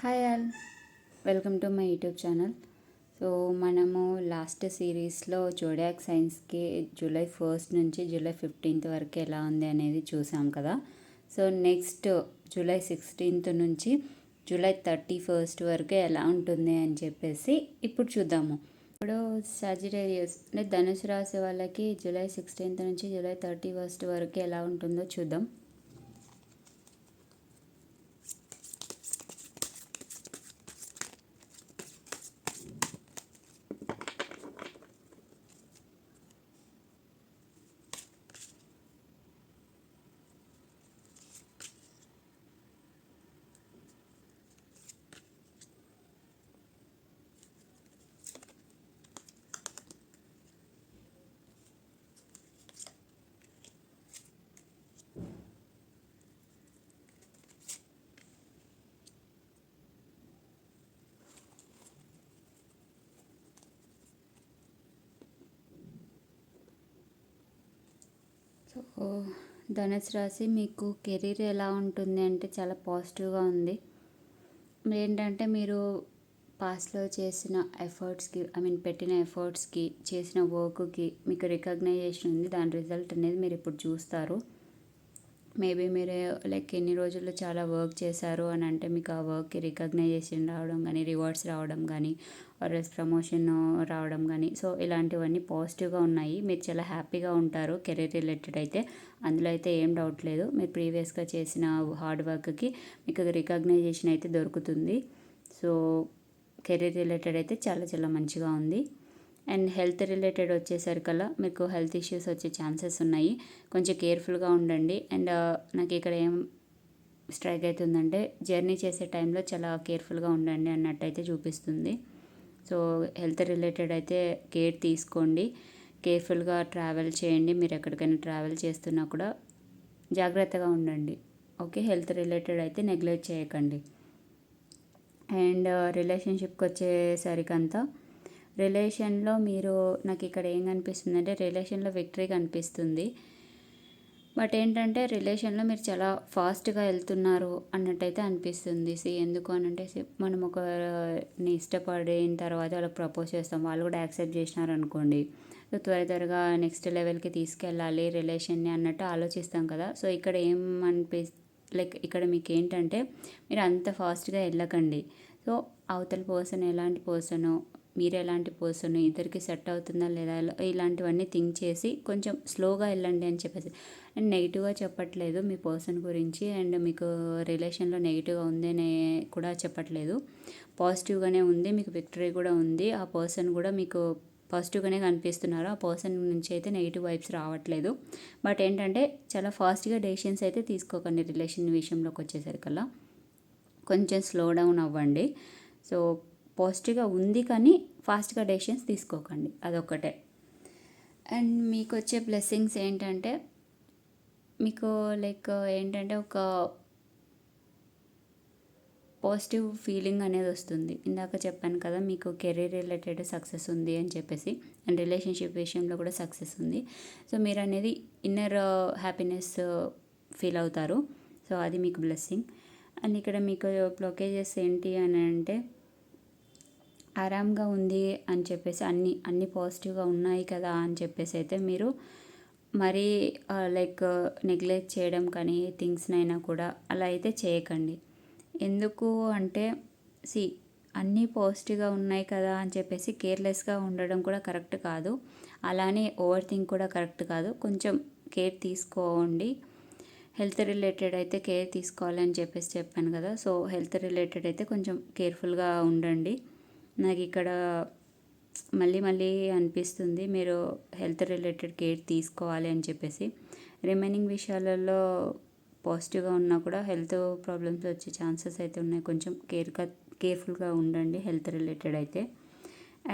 Hi all. Welcome to my YouTube channel. So మనము last సిరీస్లో zodiac సైన్స్కి July first నుంచి జూలై ఫిఫ్టీన్త్ వరకు ఎలా ఉంది అనేది చూసాం కదా. సో నెక్స్ట్ జూలై సిక్స్టీన్త్ నుంచి జూలై థర్టీ ఫస్ట్ వరకు ఎలా ఉంటుంది అని చెప్పేసి ఇప్పుడు చూద్దాము. ఇప్పుడు సాజిటేరియస్ అంటే ధనుసు రాశి వాళ్ళకి జూలై సిక్స్టీన్త్ నుంచి జూలై థర్టీ ఫస్ట్ వరకు ఎలా ఉంటుందో చూద్దాం సో ధనుసు రాశి మీకు కెరీర్ ఎలా ఉంటుంది అంటే చాలా పాజిటివ్గా ఉంది. ఏంటంటే మీరు పాస్ట్లో చేసిన ఎఫర్ట్స్కి ఐ మీన్ పెట్టిన ఎఫర్ట్స్కి చేసిన వర్క్కి మీకు రికగ్నైజేషన్ ఉంది. దాని రిజల్ట్ అనేది మీరు ఇప్పుడు చూస్తారు. మేబీ మీరు లైక్ ఎన్ని రోజుల్లో చాలా వర్క్ చేశారు అని అంటే మీకు ఆ వర్క్కి రికగ్నైజేషన్ రావడం కానీ రివార్డ్స్ రావడం కానీ ఆర్ఎస్ ప్రమోషన్ రావడం కానీ సో ఇలాంటివన్నీ పాజిటివ్గా ఉన్నాయి. మీరు చాలా హ్యాపీగా ఉంటారు కెరీర్ రిలేటెడ్ అయితే. అందులో అయితే ఏం డౌట్ లేదు. మీరు ప్రీవియస్గా చేసిన హార్డ్ వర్క్కి మీకు రికగ్నైజేషన్ అయితే దొరుకుతుంది. సో కెరీర్ రిలేటెడ్ అయితే చాలా చాలా మంచిగా ఉంది. అండ్ హెల్త్ రిలేటెడ్ వచ్చేసరికల్లా మీకు హెల్త్ ఇష్యూస్ వచ్చే ఛాన్సెస్ ఉన్నాయి. కొంచెం కేర్ఫుల్గా ఉండండి. అండ్ నాకు ఇక్కడ ఏం స్ట్రైక్ అవుతుందంటే జర్నీ చేసే టైంలో చాలా కేర్ఫుల్గా ఉండండి అన్నట్టయితే చూపిస్తుంది. సో హెల్త్ రిలేటెడ్ అయితే కేర్ తీసుకోండి. కేర్ఫుల్గా ట్రావెల్ చేయండి. మీరు ఎక్కడికైనా ట్రావెల్ చేస్తున్నా కూడా జాగ్రత్తగా ఉండండి. ఓకే? హెల్త్ రిలేటెడ్ అయితే నెగ్లెక్ట్ చేయకండి. అండ్ రిలేషన్షిప్కి వచ్చేసరికంతా రిలేషన్లో మీరు నాకు ఇక్కడ ఏం కనిపిస్తుంది అంటే రిలేషన్లో విక్టరీ కనిపిస్తుంది. బట్ ఏంటంటే రిలేషన్లో మీరు చాలా ఫాస్ట్గా వెళ్తున్నారు అన్నట్టయితే అనిపిస్తుంది. సి ఎందుకు అని అంటే మనం ఒకరిని ఇష్టపడిన తర్వాత వాళ్ళకి ప్రపోజ్ చేస్తాం. వాళ్ళు కూడా యాక్సెప్ట్ చేసినారు అనుకోండి త్వర త్వరగా నెక్స్ట్ లెవెల్కి తీసుకెళ్ళాలి రిలేషన్ని అన్నట్టు ఆలోచిస్తాం కదా. సో ఇక్కడ ఏం అనిపి లైక్ ఇక్కడ మీకు ఏంటంటే మీరు అంత ఫాస్ట్గా వెళ్ళకండి. సో అవతల పర్సన్ ఎలాంటి పర్సనో మీరు ఎలాంటి పర్సన్ ఇద్దరికి సెట్ అవుతుందా లేదా ఇలాంటివన్నీ థింక్ చేసి కొంచెం స్లోగా వెళ్ళండి అని చెప్పేసి. అండ్ నెగిటివ్గా చెప్పట్లేదు మీ పర్సన్ గురించి అండ్ మీకు రిలేషన్లో నెగిటివ్గా ఉంది అని కూడా చెప్పట్లేదు. పాజిటివ్గానే ఉంది మీకు విక్టరీ కూడా ఉంది. ఆ పర్సన్ కూడా మీకు పాజిటివ్గానే కనిపిస్తున్నారు. ఆ పర్సన్ నుంచి అయితే నెగిటివ్ వైబ్స్ రావట్లేదు. బట్ ఏంటంటే చాలా ఫాస్ట్గా డెసిషన్స్ అయితే తీసుకోకండి రిలేషన్ విషయంలోకి వచ్చేసరికల్లా. కొంచెం స్లో డౌన్ అవ్వండి. సో పాజిటివ్గా ఉంది కానీ ఫాస్ట్గా డెసిషన్స్ తీసుకోకండి. అదొక్కటే. అండ్ మీకు వచ్చే బ్లెస్సింగ్స్ ఏంటంటే మీకు లైక్ ఏంటంటే ఒక పాజిటివ్ ఫీలింగ్ అనేది వస్తుంది. ఇందాక చెప్పాను కదా మీకు కెరీర్ రిలేటెడ్ సక్సెస్ ఉంది అని చెప్పేసి అండ్ రిలేషన్షిప్ విషయంలో కూడా సక్సెస్ ఉంది. సో మీరు అనేది ఇన్నర్ హ్యాపీనెస్ ఫీల్ అవుతారు. సో అది మీకు బ్లెస్సింగ్. అండ్ ఇక్కడ మీకు బ్లాకేజెస్ ఏంటి అని అంటే ఆరామ్గా ఉంది అని చెప్పేసి అన్ని అన్ని పాజిటివ్గా ఉన్నాయి కదా అని చెప్పేసి అయితే మీరు మరీ లైక్ నెగ్లెక్ట్ చేయడం కానీ థింగ్స్నైనా కూడా అలా అయితే చేయకండి. ఎందుకు అంటే సి అన్నీ పాజిటివ్గా ఉన్నాయి కదా అని చెప్పేసి కేర్లెస్గా ఉండడం కూడా కరెక్ట్ కాదు. అలానే ఓవర్ థింక్ కూడా కరెక్ట్ కాదు. కొంచెం కేర్ తీసుకోండి. హెల్త్ రిలేటెడ్ అయితే కేర్ తీసుకోవాలని చెప్పేసి చెప్పాను కదా. సో హెల్త్ రిలేటెడ్ అయితే కొంచెం కేర్ఫుల్గా ఉండండి. నాకు ఇక్కడ మళ్ళీ మళ్ళీ అనిపిస్తుంది మీరు హెల్త్ రిలేటెడ్ కేర్ తీసుకోవాలి అని చెప్పేసి. రిమైనింగ్ విషయాలలో పాజిటివ్గా ఉన్నా కూడా హెల్త్ ప్రాబ్లమ్స్ వచ్చే ఛాన్సెస్ అయితే ఉన్నాయి. కొంచెం కేర్గా కేర్ఫుల్గా ఉండండి హెల్త్ రిలేటెడ్ అయితే.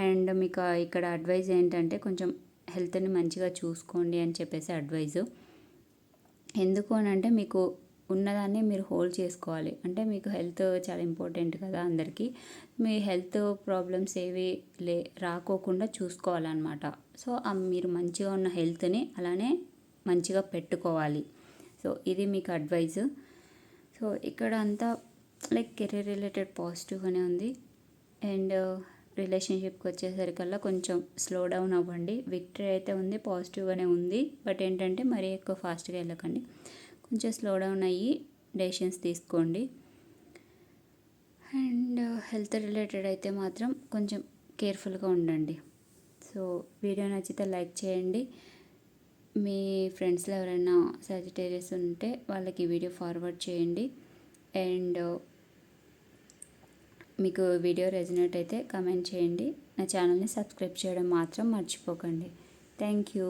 అండ్ మీకు ఇక్కడ అడ్వైజ్ ఏంటంటే కొంచెం హెల్త్ని మంచిగా చూసుకోండి అని చెప్పేసి అడ్వైజు. ఎందుకు అని అంటే మీకు ఉన్నదాన్ని మీరు హోల్డ్ చేసుకోవాలి. అంటే మీకు హెల్త్ చాలా ఇంపార్టెంట్ కదా అందరికీ. మీ హెల్త్ ప్రాబ్లమ్స్ ఏవి లే రాకోకుండా చూసుకోవాలన్నమాట. సో మీరు మంచిగా ఉన్న హెల్త్ని అలానే మంచిగా పెట్టుకోవాలి. సో ఇది మీకు అడ్వైజ్. సో ఇక్కడ అంతా లైక్ కెరీర్ రిలేటెడ్ పాజిటివ్గానే ఉంది. అండ్ రిలేషన్షిప్కి వచ్చేసరికల్లా కొంచెం స్లో డౌన్ అవ్వండి. విక్టరీ అయితే ఉంది పాజిటివ్గానే ఉంది. బట్ ఏంటంటే మరీ ఎక్కువ ఫాస్ట్గా వెళ్ళకండి. కొంచెం స్లో డౌన్ అయ్యి డెసిషన్స్ తీసుకోండి. అండ్ హెల్త్ రిలేటెడ్ అయితే మాత్రం కొంచెం కేర్ఫుల్గా ఉండండి. సో వీడియో నచ్చితే లైక్ చేయండి. మీ ఫ్రెండ్స్లో ఎవరైనా సాజిటేరియస్ ఉంటే వాళ్ళకి వీడియో ఫార్వర్డ్ చేయండి. అండ్ మీకు వీడియో రెజినేట్ అయితే కమెంట్ చేయండి. నా ఛానల్ని సబ్స్క్రైబ్ చేయడం మాత్రం మర్చిపోకండి. Thank you.